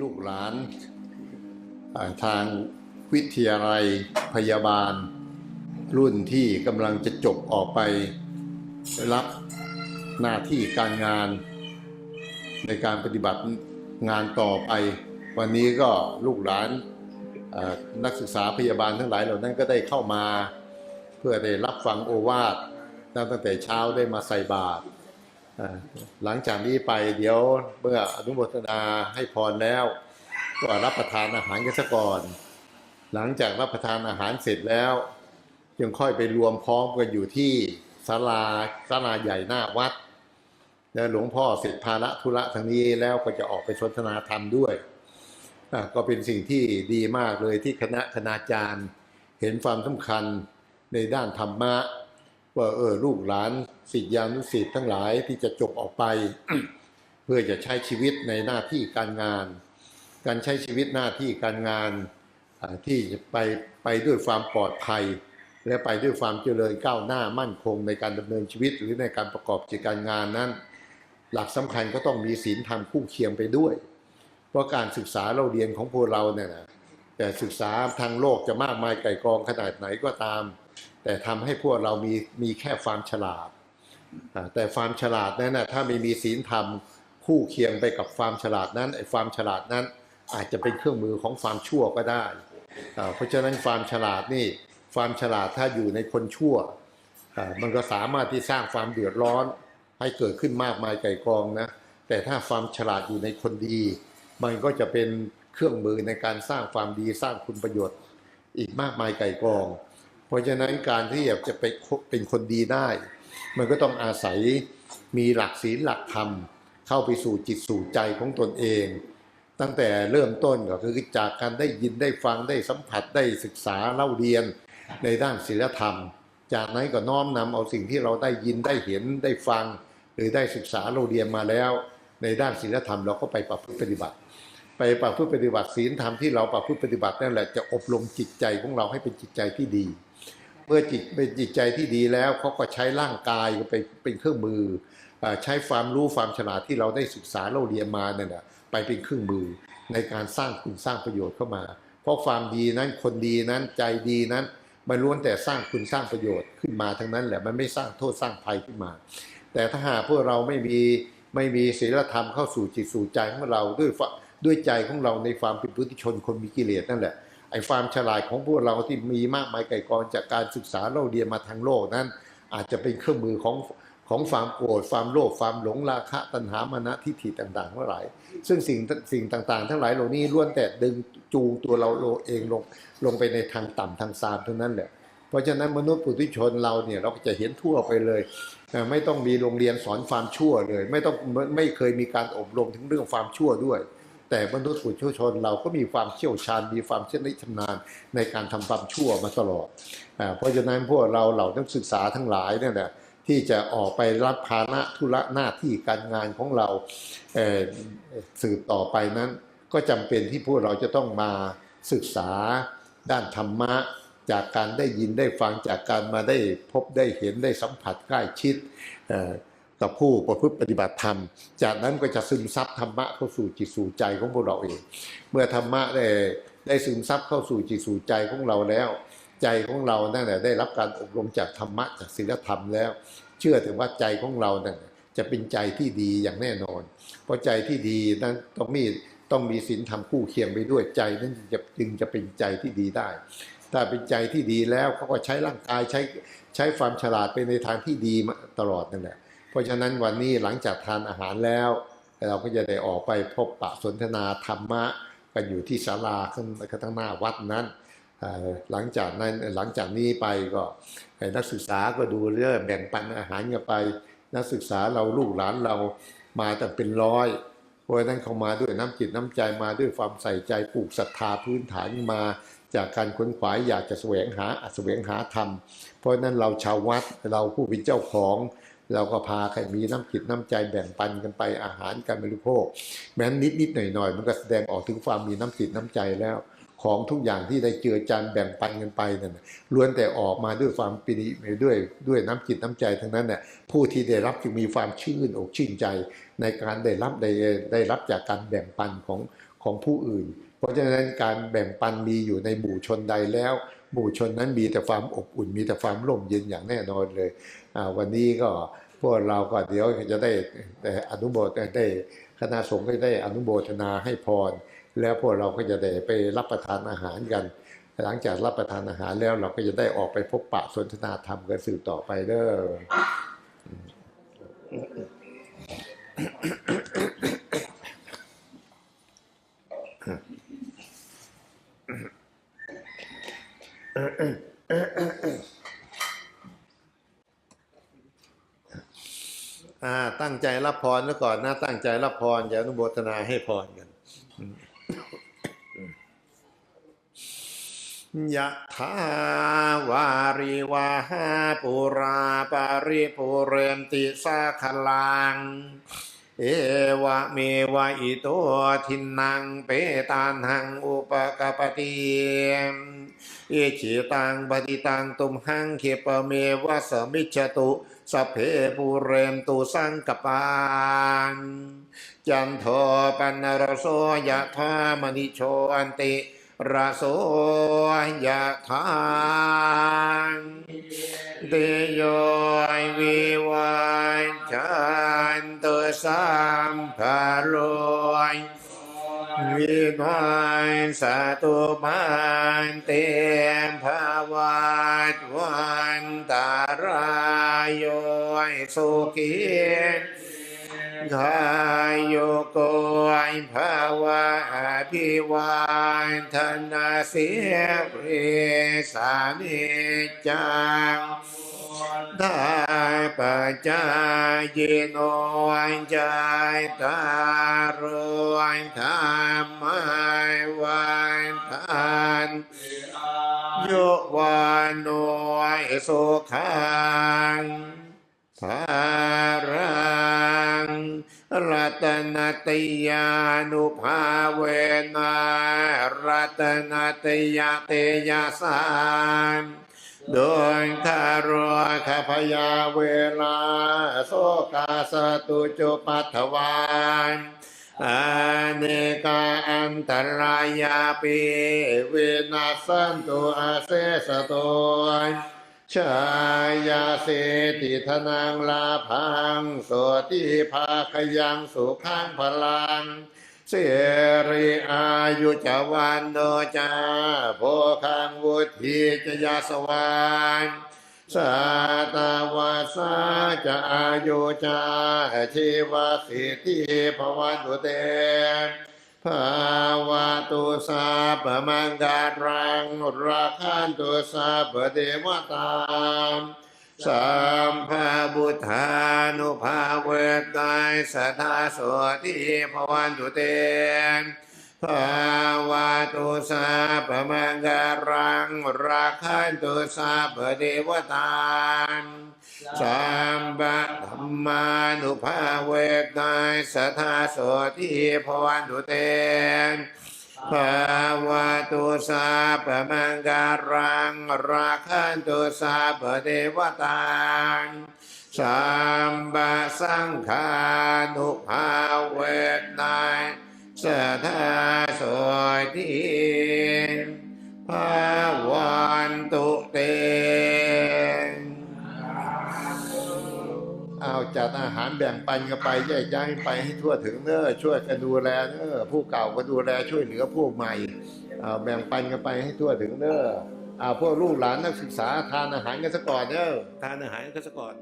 ลูกหลาน ทางวิทยาลัยพยาบาล รุ่นที่กำลังจะจบออกไปรับหน้าที่การงาน ในการปฏิบัติงานต่อไป วันนี้ก็ลูกหลานนักศึกษาพยาบาลทั้งหลายเหล่านั้นก็ได้เข้ามา เพื่อได้รับฟังโอวาทตั้งแต่เช้าได้มาใส่บาตร หลังจากนี้ไปเดี๋ยวเมื่ออนุโมทนาให้พรแล้ว ก็รับประทานอาหารกันซะก่อน หลังจากรับประทานอาหารเสร็จแล้วจึงค่อยไปรวมพร้อมกันอยู่ที่ศาลาศาลาใหญ่หน้าวัดแล้วหลวงพ่อเสร็จภาระธุระทางนี้แล้วก็จะออกไปสนทนาธรรมด้วย ก็เป็นสิ่งที่ดีมากเลยที่คณะคณาจารย์ เห็นความสำคัญในด้านธรรมะ ว่าเออลูกหลานศิษยานุศิษย์ทั้งหลายที่จะจบออกไป เพื่อจะใช้ชีวิตในหน้าที่การงาน การใช้ชีวิตหน้าที่การงานที่จะไปไปด้วยความปลอดภัย และไปด้วยความเจริญก้าวหน้ามั่นคงในการดำเนินชีวิตหรือในการประกอบกิจการงานนั้น หลักสำคัญก็ต้องมีศีลธรรมคู่เคียงไปด้วย เพราะการศึกษาเราเรียนของพวกเราเนี่ยนะแต่ศึกษาทางโลกจะมากมายไก่กองขนาดไหนก็ตาม แต่ทำให้พวกเรามีมีแค่ความฉลาด แต่ความฉลาดนั้นนะถ้าไม่มีศีลธรรมคู่เคียงไปกับความฉลาดนั้นไอ้ความฉลาดนั้นอาจจะเป็นเครื่องมือของความชั่วก็ได้ เพราะฉะนั้นความฉลาดนี่ความฉลาดถ้าอยู่ในคนชั่ว มันก็สามารถที่สร้างความเดือดร้อนให้เกิดขึ้นมากมายไก่กองนะ แต่ถ้าความฉลาดอยู่ในคนดี มันก็จะเป็นเครื่องมือในการสร้างความดีสร้างคุณประโยชน์ อีกมากมายไก่กอง เพราะฉะนั้นการที่อยากจะไปเป็นคนดีได้ มันก็ต้องอาศัยมีหลักศีลหลักธรรม เข้าไปสู่จิตสู่ใจของตนเอง ตั้งแต่เริ่มต้นก็คือจากการได้ยินได้ฟังได้สัมผัสได้ศึกษาเล่าเรียนในด้านศีลธรรม จากนั้นก็น้อมนำเอาสิ่งที่เราได้ยินได้เห็นได้ฟัง หรือได้ศึกษาเราเรียนมาแล้ว ในด้านศีลธรรมเราก็ไปประพฤติปฏิบัติ ไปประพฤติปฏิบัติศีลธรรมที่เราประพฤติปฏิบัตินั่นแหละจะอบรมจิตใจของเราให้เป็นจิตใจที่ดี เมื่อจิตเป็นจิตใจที่ดีแล้วเขาก็ใช้ร่างกายไปเป็นเครื่องมืออใช้ความรู้ความฉลาดที่เราได้ศึกษาเราเรียนมาเนี่ยนะไปเป็นเครื่องมือในการสร้างคุณสร้างประโยชน์เข้ามา เพราะความดีนั้นคนดีนั้นใจดีนั้น มันล้วนแต่สร้างคุณสร้างประโยชน์ขึ้นมาทั้งนั้นแหละมันไม่สร้างโทษสร้างภัยขึ้นมา แต่ถ้าหากพวกเราไม่มีไม่มีศีลธรรมเข้าสู่จิตสู่ใจของเราด้วยด้วยใจของเราในความเป็นปุถุชนคนมีกิเลสนั่นแหละ ไอ้ความฉลาดของพวกเราที่มีมากมายไก่กองจากการศึกษาเราเรียนมาทางโลกนั้น อาจจะเป็นเครื่องมือของของความโกรธความโลภความหลงราคะตัณหามานะทิฏฐิต่างๆทั้งหลาย ซึ่งสิ่งสิ่งต่างๆ ทั้งหลายเหล่านี้ล้วนแต่ดึงจูงตัวเราเองลงลงไปในทางต่ำทางซามทั้งนั้นแหละเพราะฉะนั้นมนุษย์ปุถุชนเราเนี่ยเราก็จะเห็นทั่วไปเลย ไม่ต้องมีโรงเรียนสอนความชั่วเลย ไม่ต้องไม่เคยมีการอบรมถึงเรื่องความชั่วด้วย แต่มนุษย์ปุถุชนเราก็มีความเชี่ยวชาญ มีความเชี่ยวชำนาญในการทำความชั่วมาตลอดเพราะฉะนั้นพวกเราเหล่านักศึกษาทั้งหลายเนี่ยนะที่จะออกไปรับภาระธุระหน้าที่การงานของเราเสืบต่อไปนั้น ก็จำเป็นที่พวกเราจะต้องมาศึกษาด้านธรรมะจากการได้ยินได้ฟังจากการมาได้พบได้เห็นได้สัมผัสใกล้ชิด เอ่อกับผู้ประพฤติปฏิบัติธรรม จากนั้นก็จะซึมซับธรรมะเข้าสู่จิตสู่ใจของพวกเราเอง เมื่อธรรมะได้ได้ซึมซับเข้าสู่จิตสู่ใจของเราแล้ว ใจของเรานั่นแหละได้รับการอบรมจากธรรมะจากศีลธรรมแล้ว เชื่อถึงว่าใจของเรานั่นจะเป็นใจที่ดีอย่างแน่นอน เพราะใจที่ดีนั้นต้องมีต้องมีศีลธรรมคู่เคียงไปด้วยใจนั้นจึงจะจึงจะเป็นใจที่ดีได้ ถ้าเป็นใจที่ดีแล้วเขาก็ใช้ร่างกายใช้ใช้ความฉลาดไปในทางที่ดีมาตลอดนั่นแหละ เพราะฉะนั้นวันนี้หลังจากทานอาหารแล้ว เราก็จะได้ออกไปพบปะสนทนาธรรมะกันอยู่ที่ศาลาข้างข้างหน้าวัดนั้นหลังจากนั้นหลังจากนี้ไปก็ให้นักศึกษาก็ดูเรื่องแบ่งปันอาหารกันไป นักศึกษาเราลูกหลานเรามาแต่เป็นร้อยเพราะฉะนั้นเขามาด้วยน้ำจิตน้ำใจมาด้วยความใส่ใจปลูกศรัทธาพื้นฐานมาจากการค้นขวายอยากจะแสวงหาแสวงหาธรรม เพราะฉะนั้นเราชาววัดเราผู้เป็นเจ้าของ เราก็พาใครมีน้ำจิตน้ำใจแบ่งปันกันไปอาหารการบริโภค แม้นนิดนิดหน่อยหน่อยๆมันก็แสดงออกถึงความมีน้ำจิตน้ำใจแล้ว ของทุกอย่างที่ได้เจือจานแบ่งปันกันไปนั่นน่ะล้วนแต่ออกมาด้วยความปิติด้วยด้วยน้ำจิตน้ำใจทั้งนั้นเนี่ยผู้ที่ได้รับจึงมีความชื่นอกชื่นใจ ในการได้รับได้ได้รับจากการแบ่งปันของของผู้อื่น เพราะฉะนั้นการแบ่งปันมีอยู่ในหมู่ชนใดแล้ว หมู่ชนนั้นมีแต่ความอบอุ่น มีแต่ความร่มเย็นอย่างแน่นอนเลยวันนี้ก็พวกเราก็เดี๋ยวจะได้ได้อนุโมทได้คณะสงฆ์ก็ได้อนุโมทนาให้พร แล้วพวกเราก็จะได้ไปรับประทานอาหารกัน หลังจากรับประทานอาหารแล้วเราก็จะได้ออกไปพบปะสนทนาธรรมกันสืบต่อไปเด้อ อ่า ตั้งใจรับพรแล้วก่อนนะตั้งใจรับพรอย่าอนุโมทนาให้พรกันยะถาวาริวาหาปุราปาริปุเรนติสาคลัง เอวะเมวะอิโตทินนังเปตานังอุปกปปติเอชิตังปฏิตังตุมหังเขปเมวะสมิจตุสเพปุเรนตุสังกปานจันโทปันรโสยะธามณิโชอันติระโสยะธาเตโยวิวันจัน สัมภโรยวินัยสาตุมันเตมภาวัตวันตารายโยสุขีกายโยโกยภาวะอภิวันธนาเสียริสานิจังได้ ปัจจายโนวันใจตารวันธรรมวันทานโยวันโนยสุขังภารังรัตนติยานุภาเวนะรัตนติยาเตยสาน โดยคารวขพยาเวลา โสกาสตุจุปัทวานอาเนกาอันตรายาปิเวนัสันตุอาเสสโตชายาเสติธนังลาพังโสติภาคยังสุขังพลัง สรีอายุจวันโนจาโพคังวุฒิจยาสวานสาตาวาสาจะอายุจาชีวสิทธิภวันตุเตภาวะตุสาปมังการังราคันตุสาปเดวตาม สัมภาบุธานุภาเวตายสัทธาสวติภวันตุเตภาวะตุสาปมังการังราคันตุสาปเดวตานสัมปะธรรมานุภาเวตายสัทธาสวติภวันตุเต ภาวะตุสาปมังการังราคันตุสาปเทวตานสัมบะสังฆานุภาเวทนายสทธาโสติภาว จัดอาหารแบ่งปันกันไปแยกย้ายไปให้ทั่วถึงเนอช่วยกันดูแลเนอผู้เก่าก็ดูแลช่วยเหลือผู้ใหม่แบ่งปันกันไปให้ทั่วถึงเนอะเอพวกลูกหลานนักศึกษาทานอาหารกันซะก่อนเนอทานอาหารกันซะก่อน